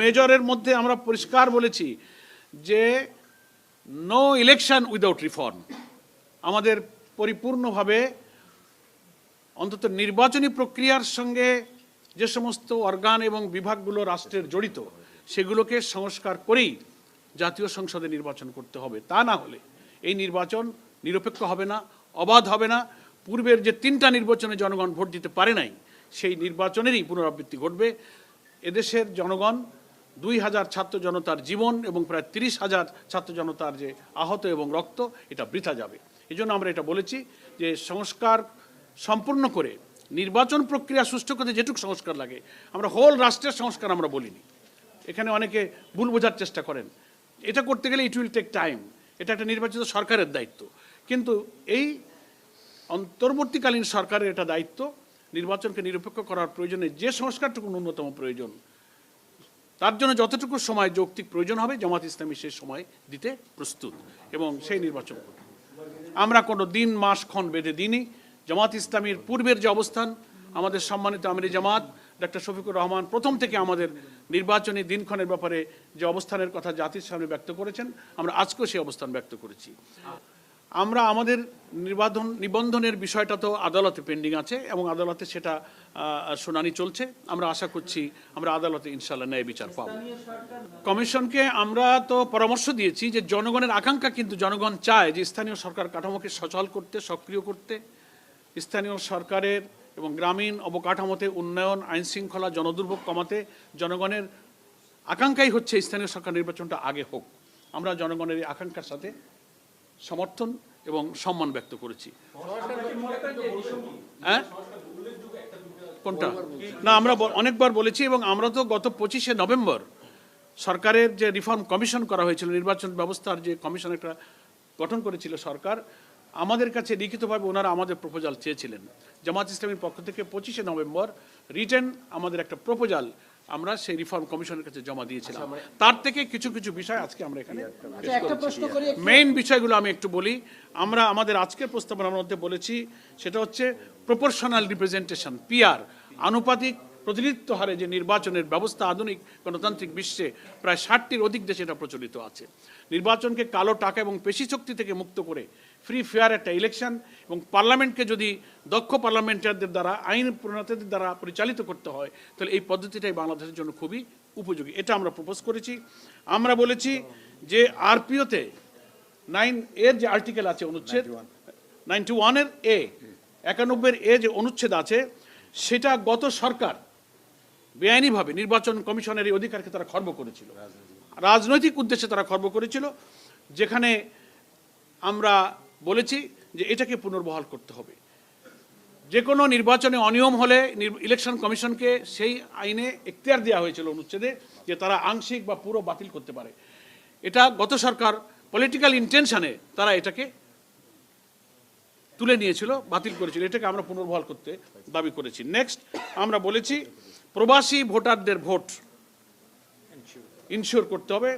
মেজরের মধ্যে আমরা পরিষ্কার বলেছি যে নো ইলেকশন উইদাউট রিফর্ম আমাদের পরিপূর্ণভাবে অন্তত নির্বাচনী প্রক্রিয়ার সঙ্গে যে সমস্ত অর্গান এবং বিভাগগুলো রাষ্ট্রের জড়িত, সেগুলোকে সংস্কার করেই জাতীয় সংসদে নির্বাচন করতে হবে। তা না হলে এই নির্বাচন নিরপেক্ষ হবে না, অবাধ হবে না। পূর্বের যে তিনটা নির্বাচনে জনগণ ভোট দিতে পারে নাই, সেই নির্বাচনেরই পুনরাবৃত্তি ঘটবে। এদেশের জনগণ দুই হাজার ছাত্র জনতার জীবন এবং প্রায় তিরিশ হাজার ছাত্র জনতার যে আহত এবং রক্ত, এটা বৃথা যাবে। এই জন্য আমরা এটা বলেছি যে সংস্কার সম্পূর্ণ করে নির্বাচন প্রক্রিয়া সুষ্ঠু করতে যেটুকু সংস্কার লাগে, আমরা হোল রাষ্ট্রের সংস্কার আমরা বলিনি। এখানে অনেকে ভুল বোঝার চেষ্টা করেন। এটা করতে গেলে ইট উইল টেক টাইম এটা একটা নির্বাচিত সরকারের দায়িত্ব। কিন্তু এই অন্তর্বর্তীকালীন সরকারের এটা দায়িত্ব, নির্বাচনকে নিরপেক্ষ করার প্রয়োজনে যে সংস্কারটুকু ন্যূনতম প্রয়োজন তার জন্য যতটুকু সময় যৌক্তিক প্রয়োজন হবে, জামাত ইসলামী সেই সময় দিতে প্রস্তুত এবং সেই নির্বাচন করবে। আমরা কোনো দিন মাস ক্ষণ বেঁধে দিইনি। জামাত ইসলামীর পূর্বের যে অবস্থান, আমাদের সম্মানিত আমিরি জামাত ডক্টর শফিকুর রহমান প্রথম থেকে আমাদের নির্বাচনী দিনক্ষণের ব্যাপারে যে অবস্থানের কথা জাতির সামনে ব্যক্ত করেছেন, আমরা আজকেও সেই অবস্থান ব্যক্ত করেছি। আমরা আমাদের নির্বাধন নিবন্ধনের বিষয়টা তো আদালতে পেন্ডিং আছে এবং আদালতে সেটা শুনানি চলছে। আমরা আশা করছি আমরা আদালতে ইনশাল্লাহ ন্যায় বিচার পাবো। কমিশনকে আমরা তো পরামর্শ দিয়েছি যে জনগণের আকাঙ্ক্ষা কিন্তু জনগণ চায় যে স্থানীয় সরকার কাঠামোকে সচল করতে সক্রিয় করতে। স্থানীয় সরকারের এবং গ্রামীণ অবকাঠামোতে উন্নয়ন আইন শৃঙ্খলা জনদুর্ভোগ কমাতে জনগণের আকাঙ্ক্ষাই হচ্ছে স্থানীয় সরকার নির্বাচনটা আগে হোক। আমরা জনগণের এই আকাঙ্ক্ষার সাথে সমর্থন এবং সম্মান ব্যক্ত করেছি। হ্যাঁ? কোনটা? না, আমরা অনেকবার বলেছি এবং আমরা তো গত পঁচিশে নভেম্বর সরকারের যে রিফর্ম কমিশন করা হয়েছিল, নির্বাচন ব্যবস্থার যে কমিশন একটা গঠন করেছিল সরকার, আমাদের কাছে লিখিতভাবে ওনারা আমাদের প্রপোজাল চেয়েছিলেন। জামাত ইসলামীর পক্ষ থেকে পঁচিশে নভেম্বর রিটেন আমাদের একটা প্রপোজাল আমরা সেই রিফর্ম কমিশনের কাছে জমা দিয়েছিলাম। তার থেকে কিছু কিছু বিষয় আজকে আমরা এখানে আচ্ছা একটা প্রশ্ন করি মেইন বিষয়গুলো আমি একটু বলি। আমরা আমাদের আজকের প্রস্তাবনার মধ্যে বলেছি সেটা হচ্ছে প্রপোর্শনাল রিপ্রেজেন্টেশন পিআর আনুপাতিক প্রতিনিধিত্ব হারে যে নির্বাচনের ব্যবস্থা আধুনিক গণতান্ত্রিক বিশ্বে প্রায় ষাটটির অধিক দেশে এটা প্রচলিত আছে। নির্বাচনকে কালো টাকা এবং পেশি শক্তি থেকে মুক্ত করে ফ্রি ফেয়ার একটা ইলেকশন এবং পার্লামেন্টকে যদি দক্ষ পার্লামেন্টারদের দ্বারা আইন প্রণেতাদের দ্বারা পরিচালিত করতে হয় তাহলে এই পদ্ধতিটাই বাংলাদেশের জন্য খুবই উপযোগী। এটা আমরা প্রপোজ করেছি। আমরা বলেছি যে আরপিওতে নাইন এর যে আর্টিকেল আছে অনুচ্ছেদ নাইনটি ওয়ানের এ একানব্বইয়ের এ যে অনুচ্ছেদ আছে সেটা গত সরকার বেআইনিভাবে নির্বাচন কমিশনের এই অধিকারকে তারা খর্ব করেছিল। রাজনৈতিক উদ্দেশ্যে তারা খর্ব করেছিল যেখানে আমরা বলেছি যে এটাকে পুনর্বহাল করতে হবে। যে কোনো নির্বাচনে অনিয়ম হলে ইলেকশন কমিশনকে সেই আইনে এখতিয়ার দেওয়া হয়েছিল অনুচ্ছেদে যে তারা আংশিক বা পুরো বাতিল করতে পারে। এটা গত সরকার পলিটিক্যাল ইন্টেনশনে তারা এটাকে তুলে নিয়েছিল, বাতিল করেছিল। এটাকে আমরা পুনর্বহাল করতে দাবি করেছি। নেক্সট আমরা বলেছি প্রবাসী ভোটারদের ভোট ইনশিওর করতে হবে।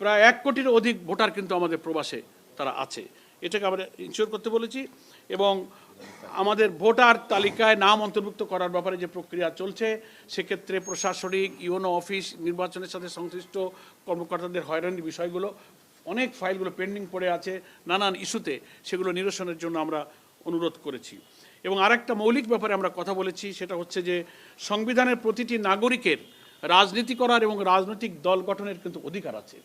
প্রায় এক কোটির অধিক ভোটার কিন্তু আমাদের প্রবাসে তারা আছে। এটাকে আমরা ইনশিওর করতে বলেছি এবং আমাদের ভোটার তালিকায় নাম অন্তর্ভুক্ত করার ব্যাপারে যে প্রক্রিয়া চলছে, সেক্ষেত্রে প্রশাসনিক, ইউনো অফিস, নির্বাচনের সাথে সংশ্লিষ্ট কর্মকর্তাদের হয়রানির বিষয়গুলো, অনেক ফাইলগুলো পেন্ডিং পড়ে আছে নানান ইস্যুতে, সেগুলো নিরসনের জন্য আমরা অনুরোধ করেছি। এবং আরেকটা মৌলিক ব্যাপারে আমরা কথা বলেছি, সেটা হচ্ছে যে সংবিধানের প্রতিটি নাগরিকের রাজনীতি করার এবং রাজনৈতিক দল গঠনের কিন্তু অধিকার আছে।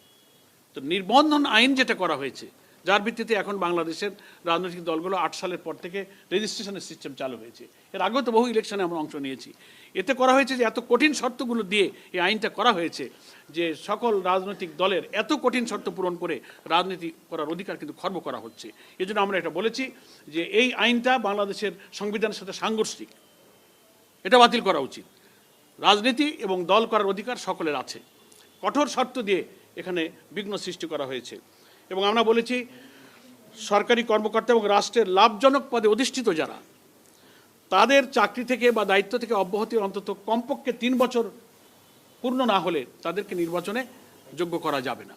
তো নির্বন্ধন আইন যেটা করা হয়েছে যার ভিত্তিতে এখন বাংলাদেশের রাজনৈতিক দলগুলো আট সালের পর থেকে রেজিস্ট্রেশনের সিস্টেম চালু হয়েছে। এর আগেও তো বহু ইলেকশনে আমরা অংশ নিয়েছি। এতে করা হয়েছে যে এত কঠিন শর্তগুলো দিয়ে এই আইনটা করা হয়েছে যে সকল রাজনৈতিক দলের এত কঠিন শর্ত পূরণ করে রাজনীতি করার অধিকার কিন্তু খর্ব করা হচ্ছে। এই জন্য আমরা এটা বলেছি যে এই আইনটা বাংলাদেশের সংবিধানের সাথে সাংঘর্ষিক। এটা বাতিল করা উচিত। রাজনীতি এবং দল করার অধিকার সকলের আছে। কঠোর শর্ত দিয়ে এখানে বিঘ্ন সৃষ্টি করা হয়েছে। এবং আমরা বলেছি সরকারি কর্মকর্তা এবং রাষ্ট্রের লাভজনক পদে অধিষ্ঠিত যারা, তাদের চাকরি থেকে বা দায়িত্ব থেকে অব্যাহতি অন্তত কমপক্ষে তিন বছর পূর্ণ না হলে তাদেরকে নির্বাচনে যোগ্য করা যাবে না।